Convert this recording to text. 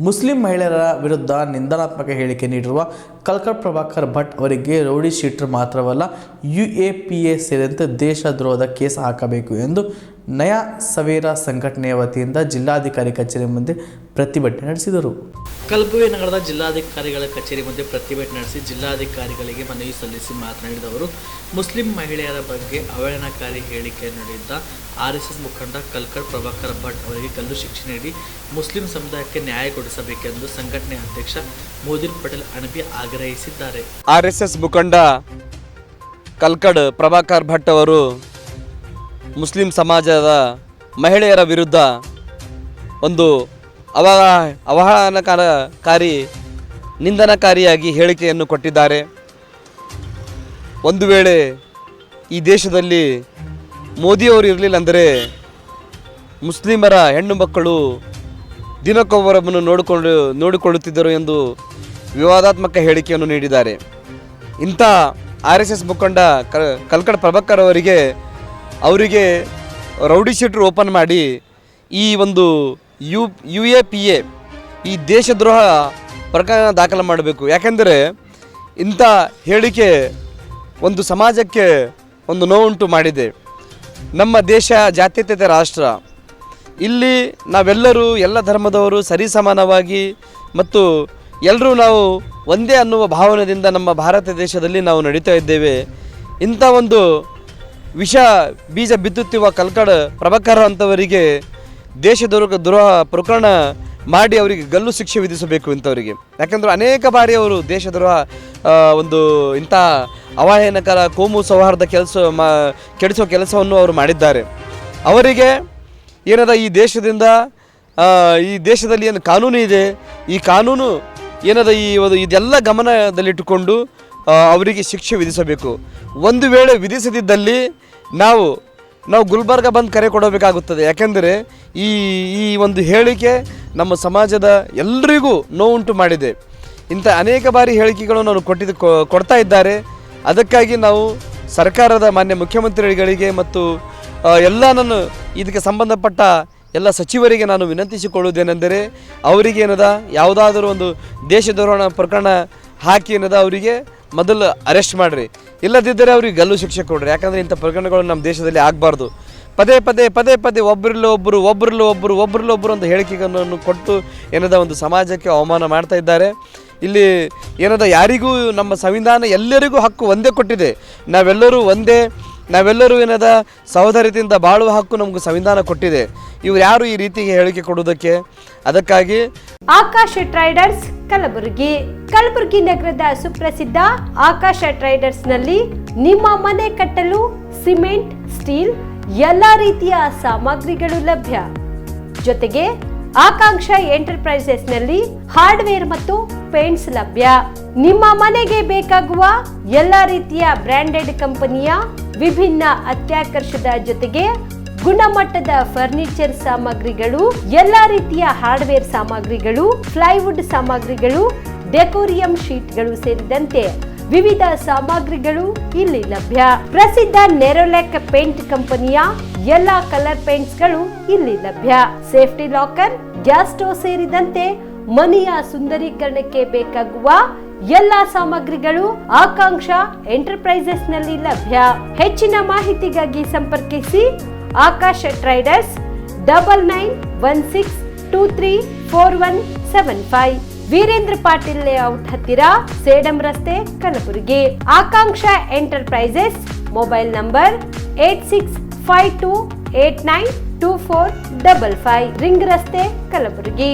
Muslim ಮಹಿಳೆಯರ ವಿರುದ್ಧ ನಿಂದನಾತ್ಮಕ ಹೇಳಿಕೆ ನೀಡಿರುವ ಕಲ್ಕರ್ ಪ್ರಭಾಕರ್ ಭಟ್ ಅವರಿಗೆ ರೌಡಿ ಶೀಟರ್ ಮಾತ್ರವಲ್ಲ ಯು ಎ ಪಿ ಎ ಸೇರಿದಂತೆ ದೇಶದ್ರೋಹದ ಕೇಸ್ ಹಾಕಬೇಕು ಎಂದು ನಯಾ ಸವೇರ ಸಂಘಟನೆಯ ವತಿಯಿಂದ ಜಿಲ್ಲಾಧಿಕಾರಿ ಕಚೇರಿ ಮುಂದೆ ಪ್ರತಿಭಟನೆ ನಡೆಸಿದರು. ಕಲಬುರಗಿ ನಗರದ ಜಿಲ್ಲಾಧಿಕಾರಿಗಳ ಕಚೇರಿ ಮುಂದೆ ಪ್ರತಿಭಟನೆ ನಡೆಸಿ ಜಿಲ್ಲಾಧಿಕಾರಿಗಳಿಗೆ ಮನವಿ ಸಲ್ಲಿಸಿ ಮಾತನಾಡಿದ ಅವರು ಮುಸ್ಲಿಂ ಮಹಿಳೆಯರ ಬಗ್ಗೆ ಅವಹೇಳನಕಾರಿ ಹೇಳಿಕೆ ನೀಡಿದ್ದ ಆರ್ ಎಸ್ ಎಸ್ ಮುಖಂಡ ಕಲ್ಕರ್ ಪ್ರಭಾಕರ್ ಭಟ್ ಅವರಿಗೆ ಗಲ್ಲು ಶಿಕ್ಷೆ ನೀಡಿ ಮುಸ್ಲಿಂ ಸಮುದಾಯಕ್ಕೆ ನ್ಯಾಯ ಕೊಡಿಸಬೇಕೆಂದು ಸಂಘಟನೆ ಅಧ್ಯಕ್ಷ ಮೋದಿನ್ ಪಟೇಲ್ ಅಣಬಿ ಆಗ್ರಹಿಸಿದ್ದಾರೆ. ಆರ್ ಎಸ್ ಎಸ್ ಮುಖಂಡ ಕಲ್ಕಡ್ ಪ್ರಭಾಕರ್ ಭಟ್ ಅವರು ಮುಸ್ಲಿಂ ಸಮಾಜದ ಮಹಿಳೆಯರ ವಿರುದ್ಧ ಒಂದು ಅವ ಅವಹಾನಕಾರಕಾರಿ, ನಿಂದನಕಾರಿಯಾಗಿ ಹೇಳಿಕೆಯನ್ನು ಕೊಟ್ಟಿದ್ದಾರೆ. ಒಂದು ವೇಳೆ ಈ ದೇಶದಲ್ಲಿ ಮೋದಿಯವರು ಇರಲಿಲ್ಲ ಅಂದರೆ ಮುಸ್ಲಿಮರ ಹೆಣ್ಣು ಮಕ್ಕಳು ದಿನಕ್ಕೊಬ್ಬರನ್ನು ನೋಡಿಕೊಂಡು, ನೋಡಿಕೊಳ್ಳುತ್ತಿದ್ದರು ಎಂದು ವಿವಾದಾತ್ಮಕ ಹೇಳಿಕೆಯನ್ನು ನೀಡಿದ್ದಾರೆ. ಇಂಥ ಆರ್ ಎಸ್ ಎಸ್ ಮುಖಂಡ ಕಲ್ಕಡ್ ಪ್ರಭಾಕರ್ ಅವರಿಗೆ ಅವರಿಗೆ ರೌಡಿ ಶೀಟ್ರ್ ಓಪನ್ ಮಾಡಿ ಈ ಒಂದು U U A P A, ಈ ದೇಶದ್ರೋಹ ಪ್ರಕರಣ ದಾಖಲು ಮಾಡಬೇಕು. ಯಾಕೆಂದರೆ ಇಂಥ ಹೇಳಿಕೆ ಒಂದು ಸಮಾಜಕ್ಕೆ ಒಂದು ನೋವುಂಟು ಮಾಡಿದೆ. ನಮ್ಮ ದೇಶ ಜಾತ್ಯತೀತ ರಾಷ್ಟ್ರ. ಇಲ್ಲಿ ನಾವೆಲ್ಲರೂ ಎಲ್ಲ ಧರ್ಮದವರು ಸರಿಸಮಾನವಾಗಿ ಮತ್ತು ಎಲ್ಲರೂ ನಾವು ಒಂದೇ ಅನ್ನುವ ಭಾವನೆಯಿಂದ ನಮ್ಮ ಭಾರತ ದೇಶದಲ್ಲಿ ನಾವು ನಡೀತಾ ಇದ್ದೇವೆ. ಇಂಥ ಒಂದು ವಿಷ ಬೀಜ ಬಿತ್ತುತ್ತಿರುವ ಕಲ್ಕಡ ಪ್ರಭಾಕರ್ ಅಂತವರಿಗೆ ದೇಶದ್ರೋಹ ದ್ರೋಹ ಪ್ರಕರಣ ಮಾಡಿ ಅವರಿಗೆ ಗಲ್ಲು ಶಿಕ್ಷೆ ವಿಧಿಸಬೇಕು ಇಂಥವರಿಗೆ. ಯಾಕಂದ್ರೆ ಅನೇಕ ಬಾರಿ ಅವರು ದೇಶದ್ರೋಹ ಒಂದು ಇಂಥ ಅವಹೇನಕರ ಕೋಮು ಸೌಹಾರ್ದ ಕೆಲಸ ಮಾ, ಕೆಡಿಸೋ ಕೆಲಸವನ್ನು ಅವರು ಮಾಡಿದ್ದಾರೆ. ಅವರಿಗೆ ಏನದ ಈ ದೇಶದಿಂದ ಈ ದೇಶದಲ್ಲಿ ಏನು ಕಾನೂನು ಇದೆ? ಈ ಕಾನೂನು ಏನದ ಈ ಒಂದು ಇದೆಲ್ಲ ಗಮನದಲ್ಲಿಟ್ಟುಕೊಂಡು ಅವರಿಗೆ ಶಿಕ್ಷೆ ವಿಧಿಸಬೇಕು. ಒಂದು ವೇಳೆ ವಿಧಿಸದಿದ್ದಲ್ಲಿ ನಾವು ನಾವು ಗುಲ್ಬರ್ಗ ಬಂದು ಕರೆ ಕೊಡಬೇಕಾಗುತ್ತದೆ. ಯಾಕೆಂದರೆ ಈ ಈ ಒಂದು ಹೇಳಿಕೆ ನಮ್ಮ ಸಮಾಜದ ಎಲ್ಲರಿಗೂ ನೋವುಂಟು ಮಾಡಿದೆ. ಇಂಥ ಅನೇಕ ಬಾರಿ ಹೇಳಿಕೆಗಳನ್ನು ಅವರು ಕೊಟ್ಟಿದ್ದು ಕೊಡ್ತಾ ಇದ್ದಾರೆ. ಅದಕ್ಕಾಗಿ ನಾವು ಸರ್ಕಾರದ ಮಾನ್ಯ ಮುಖ್ಯಮಂತ್ರಿಗಳಿಗೆ ಮತ್ತು ಎಲ್ಲ ನಾನು ಇದಕ್ಕೆ ಸಂಬಂಧಪಟ್ಟ ಎಲ್ಲ ಸಚಿವರಿಗೆ ನಾನು ವಿನಂತಿಸಿಕೊಳ್ಳುವುದೇನೆಂದರೆ ಅವರಿಗೆ ಏನದ, ಯಾವುದಾದರೂ ಒಂದು ದೇಶದ್ರೋಹಣ ಪ್ರಕರಣ ಹಾಕಿ ಏನದ ಅವರಿಗೆ ಮೊದಲು ಅರೆಸ್ಟ್ ಮಾಡಿರಿ. ಇಲ್ಲದಿದ್ದರೆ ಅವ್ರಿಗೆ ಗಲ್ಲು ಶಿಕ್ಷೆ ಕೊಡ್ರಿ. ಯಾಕಂದರೆ ಇಂಥ ಪ್ರಕರಣಗಳು ನಮ್ಮ ದೇಶದಲ್ಲಿ ಆಗಬಾರ್ದು. ಪದೇ ಪದೇ ಪದೇ ಪದೇ ಒಬ್ಬರಲ್ಲಿ ಒಬ್ಬರು ಒಬ್ಬರಲ್ಲಿ ಒಬ್ಬರು ಒಬ್ಬರಲ್ಲಿ ಒಬ್ಬರು ಒಂದು ಹೇಳಿಕೆಗಳನ್ನು ಕೊಟ್ಟು ಏನದ ಒಂದು ಸಮಾಜಕ್ಕೆ ಅವಮಾನ ಮಾಡ್ತಾ ಇದ್ದಾರೆ. ಇಲ್ಲಿ ಏನದ ಯಾರಿಗೂ ನಮ್ಮ ಸಂವಿಧಾನ ಎಲ್ಲರಿಗೂ ಹಕ್ಕು ಒಂದೇ ಕೊಟ್ಟಿದೆ. ನಾವೆಲ್ಲರೂ ಒಂದೇ, ನಾವೆಲ್ಲರೂ ಏನದ ಸಹೋದರತೆಯಿಂದ ಬಾಳುವ ಹಕ್ಕು ನಮಗೂ ಸಂವಿಧಾನ ಕೊಟ್ಟಿದೆ. ಇವ್ರು ಯಾರು ಈ ರೀತಿಗೆ ಹೇಳಿಕೆ ಕೊಡುವುದಕ್ಕೆ? ಅದಕ್ಕಾಗಿ ಆಕಾಶ ಟ್ರೈಡರ್ಸ್ ಕಲಬುರಗಿ. ಕಲಬುರಗಿ ನಗರದ ಸುಪ್ರಸಿದ್ಧ ಆಕಾಶ ಟ್ರೈಡರ್ಸ್ನಲ್ಲಿ ನಿಮ್ಮ ಮನೆ ಕಟ್ಟಲು ಸಿಮೆಂಟ್, ಸ್ಟೀಲ್ ಎಲ್ಲ ರೀತಿಯ ಸಾಮಗ್ರಿಗಳು ಲಭ್ಯ. ಜೊತೆಗೆ ಆಕಾಂಕ್ಷ ಎಂಟರ್ಪ್ರೈಸಸ್ನಲ್ಲಿ ಹಾರ್ಡ್ವೇರ್ ಮತ್ತು ಪೇಂಟ್ಸ್ ಲಭ್ಯ. ನಿಮ್ಮ ಮನೆಗೆ ಬೇಕಾಗುವ ಎಲ್ಲಾ ರೀತಿಯ ಬ್ರಾಂಡೆಡ್ ಕಂಪನಿಯ ವಿಭಿನ್ನ ಅತ್ಯಾಕರ್ಷದ ಜೊತೆಗೆ ಗುಣಮಟ್ಟದ ಫರ್ನಿಚರ್ ಸಾಮಗ್ರಿಗಳು, ಎಲ್ಲಾ ರೀತಿಯ ಹಾರ್ಡ್ವೇರ್ ಸಾಮಗ್ರಿಗಳು ಫ್ಲೈವುಡ್ ಸಾಮಗ್ರಿಗಳು ಡೆಕೋರಿಯಂ ಶೀಟ್ಗಳು ಸೇರಿದಂತೆ ವಿವಿಧ ಸಾಮಗ್ರಿಗಳು ಇಲ್ಲಿ ಲಭ್ಯ. ಪ್ರಸಿದ್ಧ ನೆರೋಲೆಕ್ ಪೇಂಟ್ ಕಂಪನಿಯ ಎಲ್ಲಾ ಕಲರ್ ಪೇಂಟ್ಸ್ಗಳು ಇಲ್ಲಿ ಲಭ್ಯ. ಸೇಫ್ಟಿ ಲಾಕರ್ ಗ್ಯಾಸ್ ಸ್ಟೋವ್ ಸೇರಿದಂತೆ ಮನೆಯ ಸುಂದರೀಕರಣಕ್ಕೆ ಬೇಕಾಗುವ ಎಲ್ಲಾ ಸಾಮಗ್ರಿಗಳು ಆಕಾಂಕ್ಷ ಎಂಟರ್ಪ್ರೈಸಸ್ನಲ್ಲಿ ಲಭ್ಯ. ಹೆಚ್ಚಿನ ಮಾಹಿತಿಗಾಗಿ ಸಂಪರ್ಕಿಸಿ. Akash traders double nine one six two three four one seven five. Veerendra Patil layout ಹತ್ತಿರ ಸೇಡಂ ರಸ್ತೆ Kalaburagi Akanksha enterprises mobile number eight six five two eight nine two four double five. Ring ರಸ್ತೆ ಕಲಬುರಗಿ.